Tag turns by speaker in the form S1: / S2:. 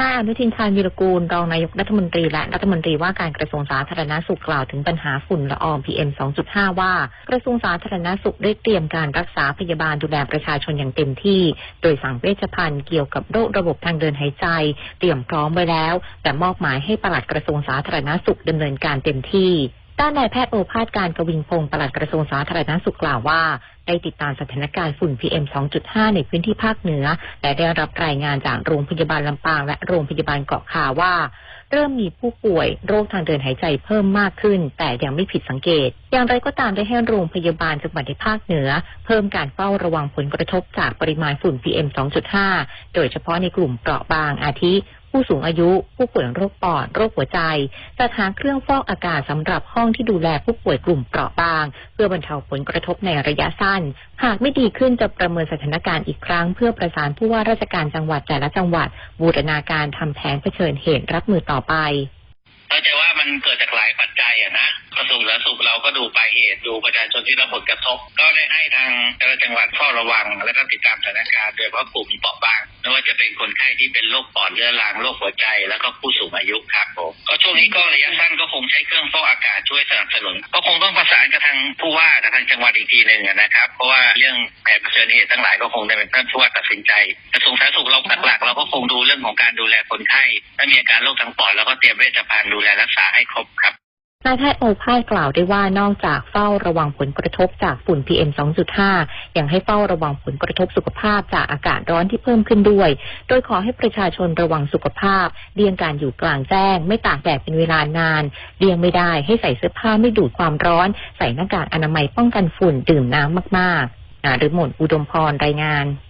S1: นายอนุทินชาญวีรกูลรองนายกรัฐมนตรีและรัฐมนตรีว่าการกระทรวงสาธารณสุขกล่าวถึงปัญหาฝุ่นละออง PM 2.5 ว่า กระทรวงสาธารณสุขได้เตรียมการรักษาพยาบาลดูแลประชาชนอย่างเต็มที่ โดยสั่งเวชภัณฑ์เกี่ยวกับโรคระบบทางเดินหายใจ เตรียมพร้อมไว้แล้ว แต่มอบหมายให้ปลัดกระทรวงสาธารณสุขดำเนินการเต็มที่ ด้านนายแพทย์โอภาสการกวินพงศ์ปลัดกระทรวงสาธารณสุขกล่าวว่า ได้ติดตามสถานการณ์ฝุ่น PM 2.5 ในพื้นที่ภาคเหนือ และได้รับรายงานจากโรงพยาบาลลำปางและโรงพยาบาลเกาะคาว่า เริ่มมีผู้ป่วยโรคทางเดินหายใจเพิ่มมากขึ้น แต่ยังไม่ผิดสังเกต อย่างไรก็ตามได้ให้โรงพยาบาลจังหวัดในภาคเหนือ เพิ่มการเฝ้าระวังผลกระทบจากปริมาณฝุ่น PM 2.5 โดยเฉพาะในกลุ่มเปราะบางอาทิผู้สูงอายุ ผู้ป่วยโรคปอด โรคหัวใจ จัดหาเครื่องฟอกอากาศสำหรับห้องที่ดูแลผู้ป่วยกลุ่มเปราะบาง เพื่อบรรเทาผลกระทบในระยะสั้น หากไม่ดีขึ้นจะประเมินสถานการณ์อีกครั้ง เพื่อประสานผู้ว่าราชการจังหวัดแต่ละจังหวัด บูรณาการทำแผนเผชิญเหตุรับมือต่อไป
S2: เข้าใจว่ามันเกิดจากหลายปัจจัยอะนะกระทรวงสาธารณสุข เราก็ดูปลายเหตุดูประชาชนที่รับผลกระทบ ก็ได้ให้ทางแต่ละจังหวัดเฝ้าระวัง และก็ติดตามสถานการณ์โดยเฉพาะกลุ่มเปราะบางไม่ว่าจะเป็นคนไข้ที่เป็นโรคปอดเรื้อรังโรคหัวใจ แล้วก็ผู้สูงอายุครับผมก็ช่วงนี้ก็ระยะสั้นก็คงใช้เครื่องฟอกอากาศช่วยสนับสนุน ก็คงต้องประสานกับทางผู้ว่ากับทางจังหวัดอีกทีหนึ่งนะครับ เพราะว่าเรื่องแผนเผชิญเหตุทั้งหลายก็คงได้เป็นท่านผู้ว่าตัดสินใจกระทรวงสาธารณสุขเราหลักๆเราก็คงดูเรื่องของการดูแลคนไข้ถ้ามีอาการโรคทางปอดแล้วก็เตรียมเวชภัณฑ์ดูแลรักษาให้ครบครับ
S1: นายแพทย์โอภาสกล่าวได้ว่านอกจากเฝ้าระวังผลกระทบจากฝุ่น PM 2.5 ยังให้เฝ้าระวังผลกระทบสุขภาพจากอากาศร้อนที่เพิ่มขึ้นด้วย โดยขอให้ประชาชนระวังสุขภาพเลี่ยงการอยู่กลางแจ้ง ไม่ตากแดดเป็นเวลานานเลี่ยงไม่ได้ให้ใส่เสื้อผ้าไม่ดูดความร้อน ใส่หน้ากากอนามัยป้องกันฝุ่นดื่มน้ำมากๆนาฤมลอุดมพรรายงาน